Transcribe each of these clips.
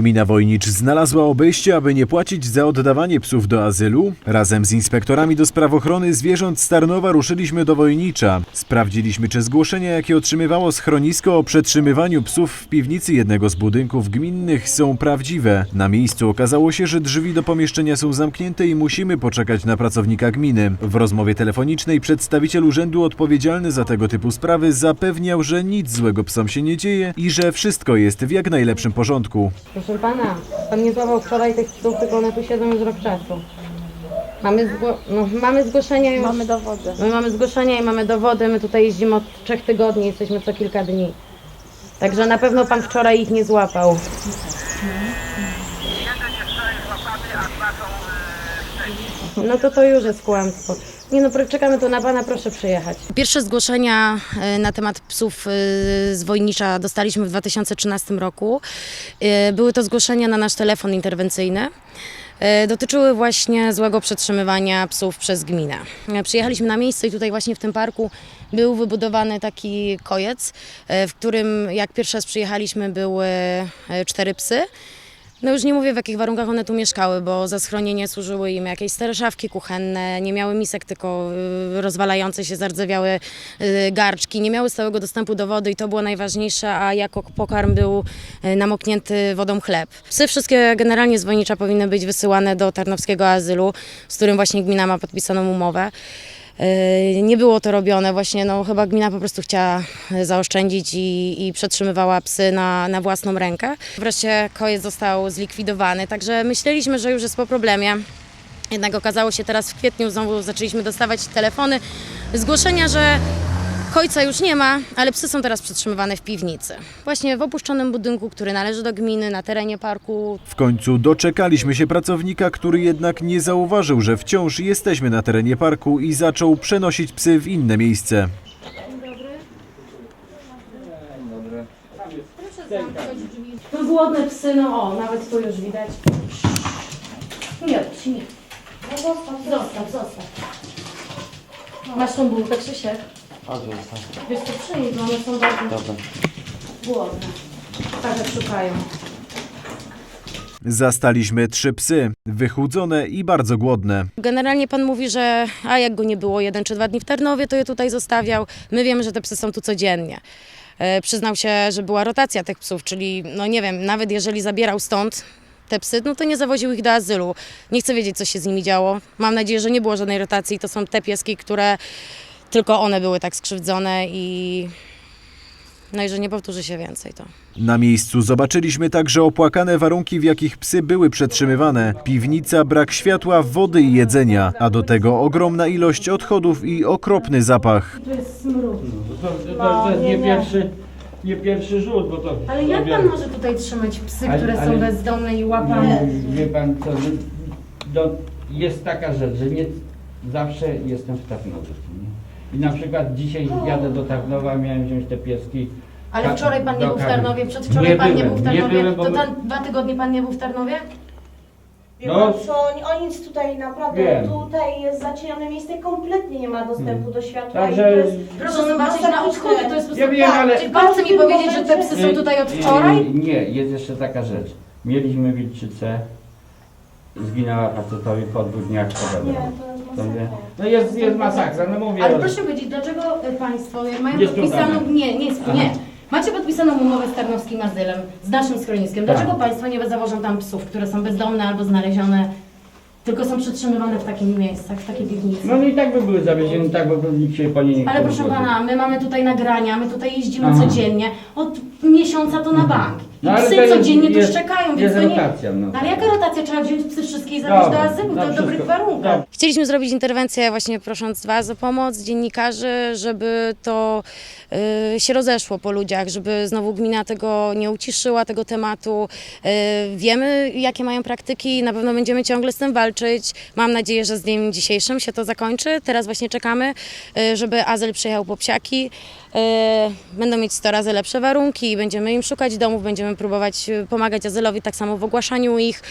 Gmina Wojnicz znalazła obejście, aby nie płacić za oddawanie psów do azylu. Razem z inspektorami do spraw ochrony zwierząt z Tarnowa ruszyliśmy do Wojnicza. Sprawdziliśmy, czy zgłoszenia, jakie otrzymywało schronisko o przetrzymywaniu psów w piwnicy jednego z budynków gminnych są prawdziwe. Na miejscu okazało się, że drzwi do pomieszczenia są zamknięte i musimy poczekać na pracownika gminy. W rozmowie telefonicznej przedstawiciel urzędu odpowiedzialny za tego typu sprawy zapewniał, że nic złego psom się nie dzieje i że wszystko jest w jak najlepszym porządku. Proszę pana, pan nie złapał wczoraj tych psów, tylko one tu siedzą już rok czasu. Mamy, zgło- no, mamy zgłoszenia już. Mamy dowody. My mamy zgłoszenia i mamy dowody. My tutaj jeździmy od trzech tygodni, jesteśmy co kilka dni. Także na pewno pan wczoraj ich nie złapał. No to to już jest kłamstwo. Nie no, czekamy tu na pana, proszę przyjechać. Pierwsze zgłoszenia e, na temat psów e, z Wojnicza dostaliśmy w 2013 roku. E, Były to zgłoszenia na nasz telefon interwencyjny. Dotyczyły właśnie złego przetrzymywania psów przez gminę. Przyjechaliśmy na miejsce i tutaj właśnie w tym parku był wybudowany taki kojec, w którym jak pierwszy raz przyjechaliśmy były cztery psy. No już nie mówię w jakich warunkach one tu mieszkały, bo za schronienie służyły im jakieś stare szafki kuchenne, nie miały misek, tylko y, rozwalające się, zardzewiałe y, garczki, nie miały stałego dostępu do wody i to było najważniejsze, a jako pokarm był y, namoknięty wodą chleb. Psy wszystkie generalnie z powinny być wysyłane do Tarnowskiego Azylu, z którym właśnie gmina ma podpisaną umowę. Yy, Nie było to robione, właśnie no, chyba gmina po prostu chciała e, zaoszczędzić i, i przetrzymywała psy na, na własną rękę. Wreszcie kojec został zlikwidowany, także myśleliśmy, że już jest po problemie. Jednak okazało się teraz w kwietniu, znowu zaczęliśmy dostawać telefony, zgłoszenia, że Kojca już nie ma, ale psy są teraz przetrzymywane w piwnicy. Właśnie w opuszczonym budynku, który należy do gminy, na terenie parku. W końcu doczekaliśmy się pracownika, który jednak nie zauważył, że wciąż jesteśmy na terenie parku i zaczął przenosić psy w inne miejsce. No głodne psy, no o, nawet tu już widać. Nie, nie. No zostaw, zostaw, zostaw. Masz tą bułkę, Krzysiek? Wiesz co, przyjdź, bo one są bardzo głodne. Tak jak szukają. Zastaliśmy trzy psy, wychudzone i bardzo głodne. Generalnie pan mówi, że a jak go nie było jeden czy dwa dni w Tarnowie, to je tutaj zostawiał. My wiemy, że te psy są tu codziennie. E, przyznał się, że była rotacja tych psów, czyli no nie wiem, nawet jeżeli zabierał stąd te psy, no to nie zawoził ich do azylu. Nie chcę wiedzieć, co się z nimi działo. Mam nadzieję, że nie było żadnej rotacji. To są te pieski, które tylko one były tak skrzywdzone i no i że nie powtórzy się więcej to. Na miejscu zobaczyliśmy także opłakane warunki, w jakich psy były przetrzymywane. Piwnica, brak światła, wody i jedzenia, a do tego ogromna ilość odchodów i okropny zapach. Tu jest smród. To, to, to jest nie, pierwszy, nie pierwszy rzut, bo to... Ale jak to pan może tutaj trzymać psy, Ale- które są ale- bezdomne i łapane? Nie, wie pan co, że jest taka rzecz, że nie zawsze jestem w Tarnowie. nie? I na przykład dzisiaj jadę do Tarnowa, miałem wziąć te pieski. Ale Ka- wczoraj pan nie do był w. Tarnowie, przedwczoraj Nie pan nie byłem, był w nie Tarnowie. byłem, bo to my- tam dwa tygodnie pan nie był w Tarnowie? Wie No. pan co, oni, oni nic tutaj naprawdę, Wiem. tutaj jest zacienione miejsce i kompletnie nie ma dostępu do światła. Także- i to jest, Proszę to jest zobaczyć na odchody, to jest po Ja prostu wiem, tak. ale- Czy pan chce mi powiedzieć, że te psy są tutaj od y, wczoraj? Nie, jest jeszcze taka rzecz. Mieliśmy wilczycę, zginęła facetowi po dwóch dniach Nie, pogodę. to jest To masakra. No jest, jest masakra, no mówię. Ale proszę powiedzieć, dlaczego y, państwo jak mają Nie podpisaną... Nie, nie, Aha. nie. Macie podpisaną umowę z Tarnowskim Azylem, z naszym schroniskiem. Tak. Dlaczego państwo nie zawożą tam psów, które są bezdomne albo znalezione, tylko są przetrzymywane w takich miejscach, w takiej piwnicy? No i tak by były zawiezione, tak by nikt się po nie nie Ale chciał proszę pana, my mamy tutaj nagrania, my tutaj jeździmy Aha. codziennie. Od miesiąca to na bank. I No, ale psy to jest- codziennie tu jest- szczekają, więc Jest to nie. rotacja, no. Ale jaka rotacja? Trzeba wziąć psy wszystkie i zawieźć do Dobra, azylu, do dobrych wszystko. warunkach. Dobra. Chcieliśmy zrobić interwencję właśnie prosząc Was o pomoc, dziennikarzy, żeby to y, się rozeszło po ludziach, żeby znowu gmina tego nie uciszyła, tego tematu. Y, wiemy, jakie mają praktyki, na pewno będziemy ciągle z tym walczyć. Mam nadzieję, że z dniem dzisiejszym się to zakończy. Teraz właśnie czekamy, y, żeby azyl przyjechał po psiaki. Y, będą mieć 100 razy lepsze warunki, będziemy im szukać domów, będziemy próbować e, pomagać azylowi tak samo w ogłaszaniu ich,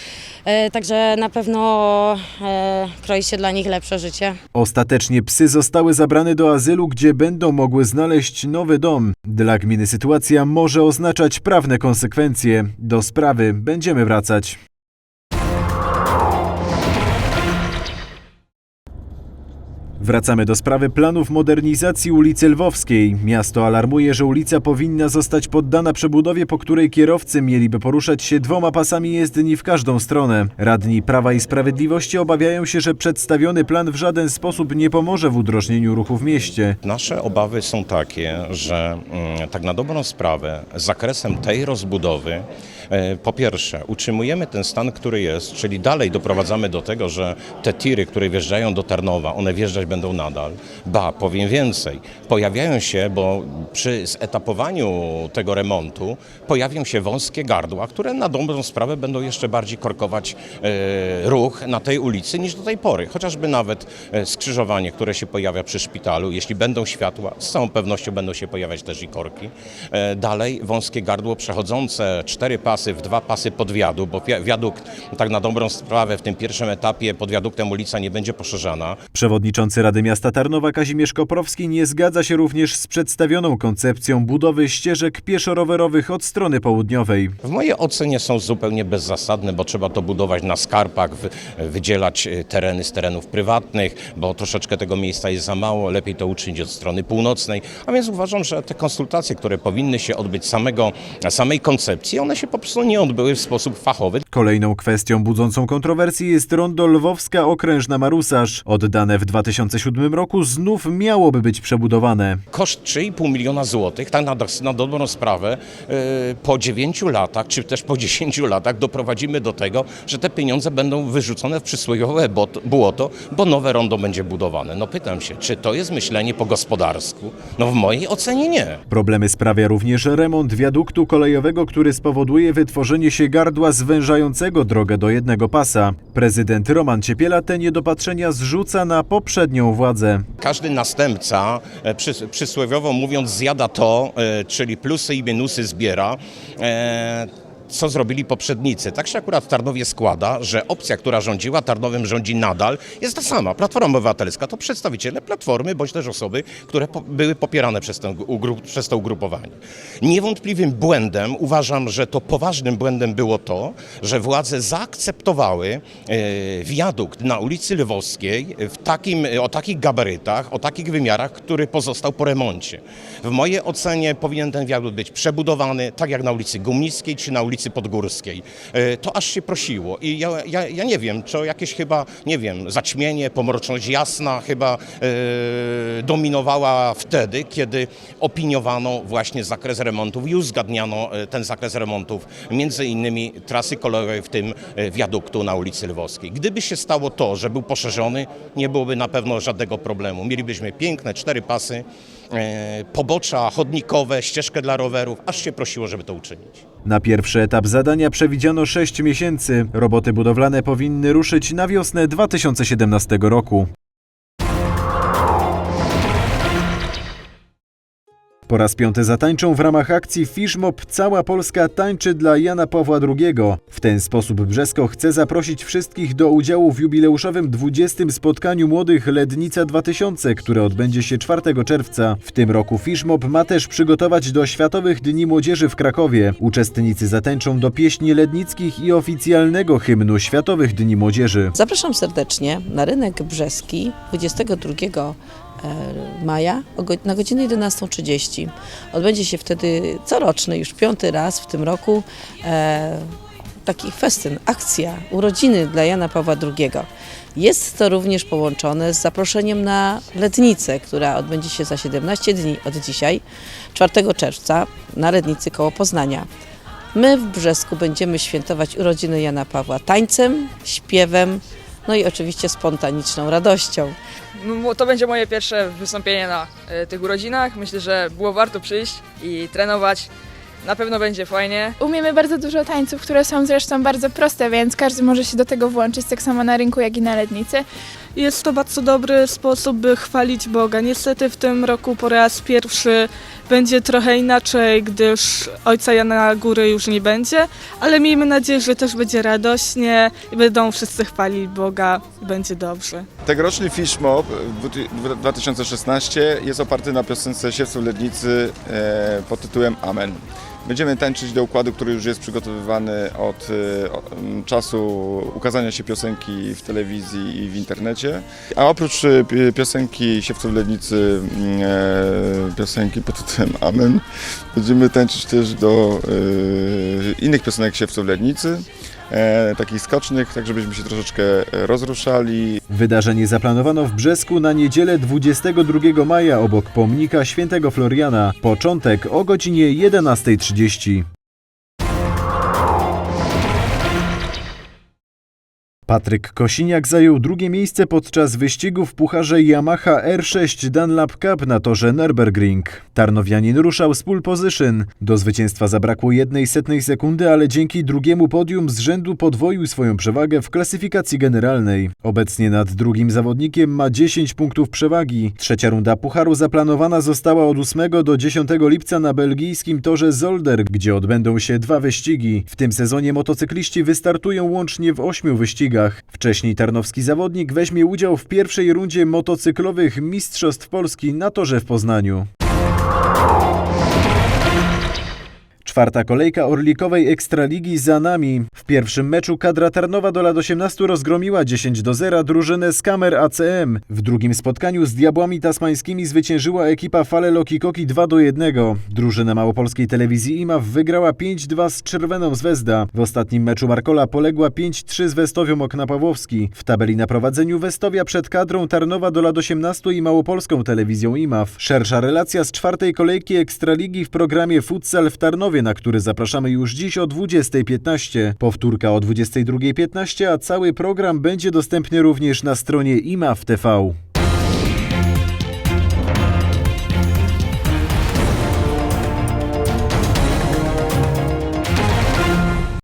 e, także na pewno e, kroi się dla nich lepsze życie. Ostatecznie psy zostały zabrane do azylu, gdzie będą mogły znaleźć nowy dom. Dla gminy sytuacja może oznaczać prawne konsekwencje. Do sprawy będziemy wracać. Wracamy do sprawy planów modernizacji ulicy Lwowskiej. Miasto alarmuje, że ulica powinna zostać poddana przebudowie, po której kierowcy mieliby poruszać się dwoma pasami jezdni w każdą stronę. Radni Prawa i Sprawiedliwości obawiają się, że przedstawiony plan w żaden sposób nie pomoże w udrożnieniu ruchu w mieście. Nasze obawy są takie, że mm, tak na dobrą sprawę zakresem tej rozbudowy po pierwsze utrzymujemy ten stan, który jest, czyli dalej doprowadzamy do tego, że te tiry, które wjeżdżają do Tarnowa, one wjeżdżać będą nadal. Ba, powiem więcej, pojawiają się, bo przy etapowaniu tego remontu pojawią się wąskie gardła, które na dobrą sprawę będą jeszcze bardziej korkować e, ruch na tej ulicy niż do tej pory. Chociażby nawet e, skrzyżowanie, które się pojawia przy szpitalu, jeśli będą światła, z całą pewnością będą się pojawiać też i korki. E, Dalej wąskie gardło przechodzące cztery pasy w dwa pasy pod wiadukt, bo wi- wiadukt tak na dobrą sprawę w tym pierwszym etapie pod wiaduktem ulica nie będzie poszerzana. Przewodniczący Rady Miasta Tarnowa Kazimierz Koprowski nie zgadza się również z przedstawioną koncepcją budowy ścieżek pieszo-rowerowych od strony południowej. W mojej ocenie są zupełnie bezzasadne, bo trzeba to budować na skarpach, wy, wydzielać e, tereny z terenów prywatnych, bo troszeczkę tego miejsca jest za mało, lepiej to uczynić od strony północnej. A więc uważam, że te konsultacje, które powinny się odbyć samego, samej koncepcji, one się po prostu nie odbyły w sposób fachowy. Kolejną kwestią budzącą kontrowersję jest rondo Lwowska Okrężna Marusarz. Oddane w 2007 roku znów miałoby być przebudowane. Koszt 3,5 miliona złotych, tak na, na dobrą sprawę, e, po 9 latach, czy też po 10 latach doprowadzimy do tego, że te pieniądze będą wyrzucone w przysłowiowe błoto, bo nowe rondo będzie budowane. No pytam się, czy to jest myślenie po gospodarsku? No w mojej ocenie nie. Problemy sprawia również remont wiaduktu kolejowego, który spowoduje wytworzenie się gardła zwężającego drogę do jednego pasa. Prezydent Roman Ciepiela te niedopatrzenia zrzuca na poprzednią władzę. Każdy następca, e, przys- przysłowiowo mówiąc, zjada to, e, czyli plusy i minusy zbiera. e, Co zrobili poprzednicy? Tak się akurat w Tarnowie składa, że opcja, która rządziła, Tarnowem rządzi nadal, jest ta sama. Platforma Obywatelska to przedstawiciele Platformy, bądź też osoby, które po, były popierane przez, ten, przez to ugrupowanie. Niewątpliwym błędem, uważam, że to poważnym błędem było to, że władze zaakceptowały e, wiadukt na ulicy Lwowskiej w takim, o takich gabarytach, o takich wymiarach, który pozostał po remoncie. W mojej ocenie powinien ten wiadukt być przebudowany, tak jak na ulicy Gumnickiej czy na ulicy Podgórskiej. E, To aż się prosiło i ja, ja, ja nie wiem, czy jakieś chyba, nie wiem, zaćmienie, pomroczność jasna chyba e, dominowała wtedy, kiedy opiniowano właśnie zakres remontów i uzgadniano e, ten zakres remontów, między innymi trasy kolejowej, w tym e, wiaduktu na ulicy Lwowskiej. Gdyby się stało to, że był poszerzony, nie byłoby na pewno żadnego problemu. Mielibyśmy piękne cztery pasy, pobocza chodnikowe, ścieżkę dla rowerów, aż się prosiło, żeby to uczynić. Na pierwszy etap zadania przewidziano 6 miesięcy. Roboty budowlane powinny ruszyć na wiosnę 2017 roku. Po raz piąty zatańczą w ramach akcji Fishmob Cała Polska tańczy dla Jana Pawła II. W ten sposób Brzesko chce zaprosić wszystkich do udziału w jubileuszowym 20. spotkaniu młodych Lednica 2000, które odbędzie się 4 czerwca. W tym roku Fishmob ma też przygotować do Światowych Dni Młodzieży w Krakowie. Uczestnicy zatańczą do pieśni lednickich i oficjalnego hymnu Światowych Dni Młodzieży. Zapraszam serdecznie na rynek brzeski 22 e, maja o go- na godzinę 11.30. Odbędzie się wtedy coroczny, już piąty raz w tym roku, e, taki festyn, akcja, urodziny dla Jana Pawła II. Jest to również połączone z zaproszeniem na letnicę, która odbędzie się za 17 dni od dzisiaj, 4 czerwca, na Lednicy koło Poznania. My w Brzesku będziemy świętować urodziny Jana Pawła tańcem, śpiewem, no i oczywiście spontaniczną radością. No, To będzie moje pierwsze wystąpienie na e, tych urodzinach. Myślę, że było warto przyjść i trenować. Na pewno będzie fajnie. Umiemy bardzo dużo tańców, które są zresztą bardzo proste, więc każdy może się do tego włączyć, tak samo na rynku, jak i na lednicy. Jest to bardzo dobry sposób, by chwalić Boga. Niestety w tym roku po raz pierwszy będzie trochę inaczej, gdyż Ojca Jana Góry już nie będzie, ale miejmy nadzieję, że też będzie radośnie i będą wszyscy chwalić Boga i będzie dobrze. Tegoroczny Fish Mob w 2016 jest oparty na piosence Siewców Lednicy e, pod tytułem Amen. Będziemy tańczyć do układu, który już jest przygotowywany od e, o- m, czasu ukazania się piosenki w telewizji i w internecie. A oprócz pi- piosenki Siewców Lednicy, m, e, piosenki pod tytułem Amen, będziemy tańczyć też do e, innych piosenek Siewców Lednicy, e, takich skocznych, tak żebyśmy się troszeczkę e, rozruszali, Wydarzenie zaplanowano w Brzesku na niedzielę 22 maja obok pomnika świętego Floriana. Początek o godzinie 11.30. Patryk Kosiniak zajął drugie miejsce podczas wyścigu w pucharze Yamaha R6 Dunlap Cup na torze Nürburgring. Tarnowianin ruszał z pole position. Do zwycięstwa zabrakło jednej setnej sekundy, ale dzięki drugiemu podium z rzędu podwoił swoją przewagę w klasyfikacji generalnej. Obecnie nad drugim zawodnikiem ma 10 punktów przewagi. Trzecia runda pucharu zaplanowana została od 8 do 10 lipca na belgijskim torze Zolder, gdzie odbędą się dwa wyścigi. W tym sezonie motocykliści wystartują łącznie w ośmiu wyścigach. Wcześniej tarnowski zawodnik weźmie udział w pierwszej rundzie motocyklowych Mistrzostw Polski na torze w Poznaniu. Czwarta kolejka Orlikowej Ekstraligi za nami. W pierwszym meczu kadra Tarnowa do lat 18 rozgromiła 10 do 0 drużynę z kamer ACM. W drugim spotkaniu z Diabłami Tasmańskimi zwyciężyła ekipa Fale Lokikoki 2 do 1. Drużyna małopolskiej telewizji IMAW wygrała 5-2 z Czerweną z Wezda. W ostatnim meczu Markola poległa 5-3 z Westowią Okna Pawłowski. W tabeli na prowadzeniu Westowia przed kadrą Tarnowa do lat 18 i małopolską telewizją IMAW. Szersza relacja z czwartej kolejki Ekstraligi w programie Futsal w Tarnowie, na który zapraszamy już dziś o 20.15. Powtórka o 22.15, a cały program będzie dostępny również na stronie IMAW TV.